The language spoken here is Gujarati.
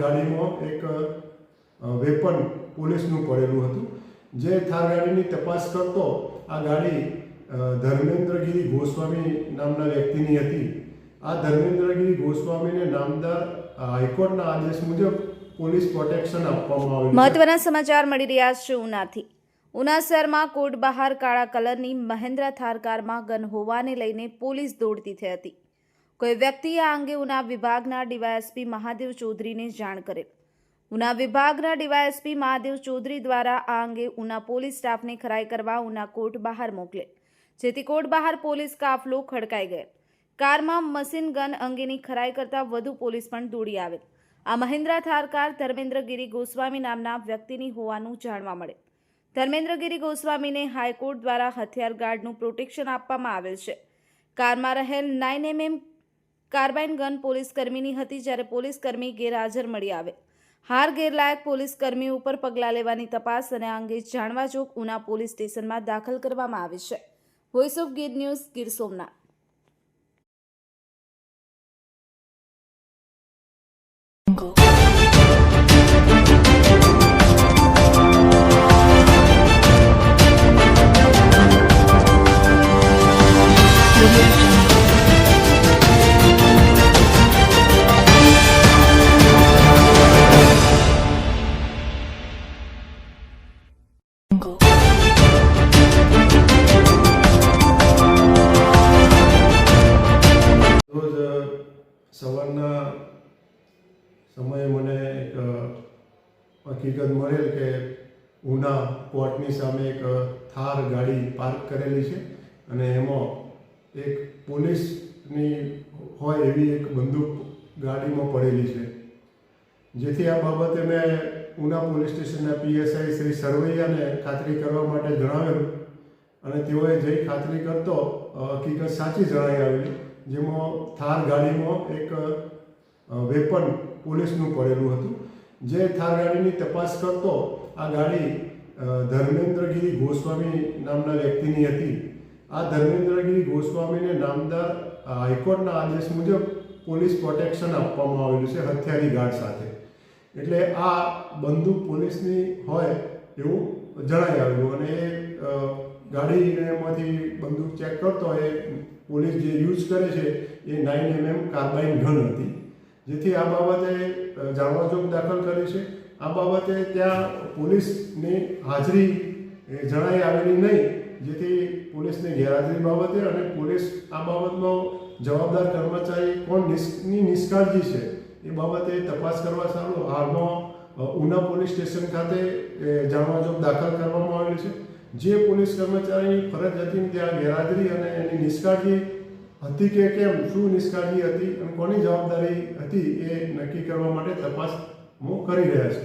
ગાડીમાં એક વેપન પોલીસનું પડેલું હતું. જે થાર ગાડીની તપાસ કરતો આ ગાડી ધર્મેન્દ્રગીરી ગોસ્વામી નામના વ્યક્તિની હતી. આ ધર્મેન્દ્રગીરી ગોસ્વામીને નામદાર હાઈકોર્ટના આદેશ મુજબ પોલીસ પ્રોટેક્શન આપવામાં આવ્યું મહત્વના સમાચાર મળી રહ્યા છે ઉનાથી. ઉના શહેરમાં કોટ બહાર કાળા કલરની મહેન્દ્ર થાર કારમાં ગન હોવાને લઈને પોલીસ દોડતી થઈ હતી. કોઈ વ્યક્તિએ આ અંગે ઉના વિભાગના ડીવાયએસપી મહાદેવ ચૌધરીને જાણ કરેલ. ઉના વિભાગના ડીવાયએસપી મહાદેવ ચૌધરી દ્વારા આ અંગે ઉના પોલીસ સ્ટાફને ખરાઈ કરવા ઉના કોર્ટ બહાર મોકલે, જેથી કોર્ટ બહાર પોલીસ કાફલો ખડકાઈ ગયેલ. કારમાં મશીન ગન અંગેની ખરાઈ કરતા વધુ પોલીસ પણ દોડી આવેલ. આ મહિન્દ્રા થાર કાર ધર્મેન્દ્રગીરી ગોસ્વામી નામના વ્યક્તિની હોવાનું જાણવા મળે. ધર્મેન્દ્રગીરી ગોસ્વામીને હાઈકોર્ટ દ્વારા હથિયાર ગાર્ડનું પ્રોટેક્શન આપવામાં આવેલ છે. કારમાં રહેલ nine MM carbine gun police કર્મીની હતી જ્યારે પોલીસ કર્મી ગેરહાજર મળી આવે. હાર ગેરલાયક પોલીસ કર્મી ઉપર પગલાં લેવાની તપાસ અને અંગે જાણવા જોગ ઉના પોલીસ સ્ટેશનમાં દાખલ કરવામાં આવી છે. Voice of Gir news Gir Somnath. સવારના સમયે મને એક હકીકત મળેલ કે ઉના કોર્ટની સામે એક થાર ગાડી પાર્ક કરેલી છે અને એમાં એક પોલીસની હોય એવી એક બંદૂક ગાડીમાં પડેલી છે. જેથી આ બાબતે મેં ઉના પોલીસ સ્ટેશનના પીએસઆઈ શ્રી સરવૈયાને ખાતરી કરવા માટે જણાવેલું અને તેઓએ જઈ ખાતરી કરતો હકીકત સાચી જણાઈ આવેલી. જેમાં થાર ગાડીમાં એક વેપન પોલીસનું પડેલું હતું. જે થાર ગાડીની તપાસ કરતો આ ગાડી ધર્મેન્દ્રગીરી ગોસ્વામી નામના વ્યક્તિની હતી. આ ધર્મેન્દ્રગીરી ગોસ્વામીને નામદાર હાઈકોર્ટના આદેશ મુજબ પોલીસ પ્રોટેક્શન આપવામાં આવેલું છે હથિયારી ગાર્ડ સાથે. એટલે આ બંદૂક પોલીસની હોય એવું જણાઈ આવ્યું અને એ ગાડીમાંથી બંદૂક ચેક કરતો એ પોલીસ જે યુઝ કરે છે, એ નાઇન એમએમ કાર્બાઇન ગન હતી. જેથી આ બાબતે જાણવાજોગ દાખલ કરી છે. આ બાબતે ત્યાં પોલીસની હાજરી જણાઈ આવેલી નહીં. જેથી પોલીસની ગેરહાજરી બાબતે અને પોલીસ આ બાબતનો જવાબદાર કર્મચારી કોણ નિષ્ની નિષ્કાળજી છે, એ બાબતે તપાસ કરવા સારું. હાલમાં ઉના પોલીસ સ્ટેશન ખાતે જાણવાજોગ દાખલ કરવામાં આવેલી છે. જે પોલીસ કર્મચારીની ફરજ હતી ત્યાં ગેરહાજરી અને એની નિષ્કાળજી હતી કે કેમ, શું નિષ્કાળજી હતી અને કોની જવાબદારી હતી એ નક્કી કરવા માટે તપાસ હું કરી રહ્યા છે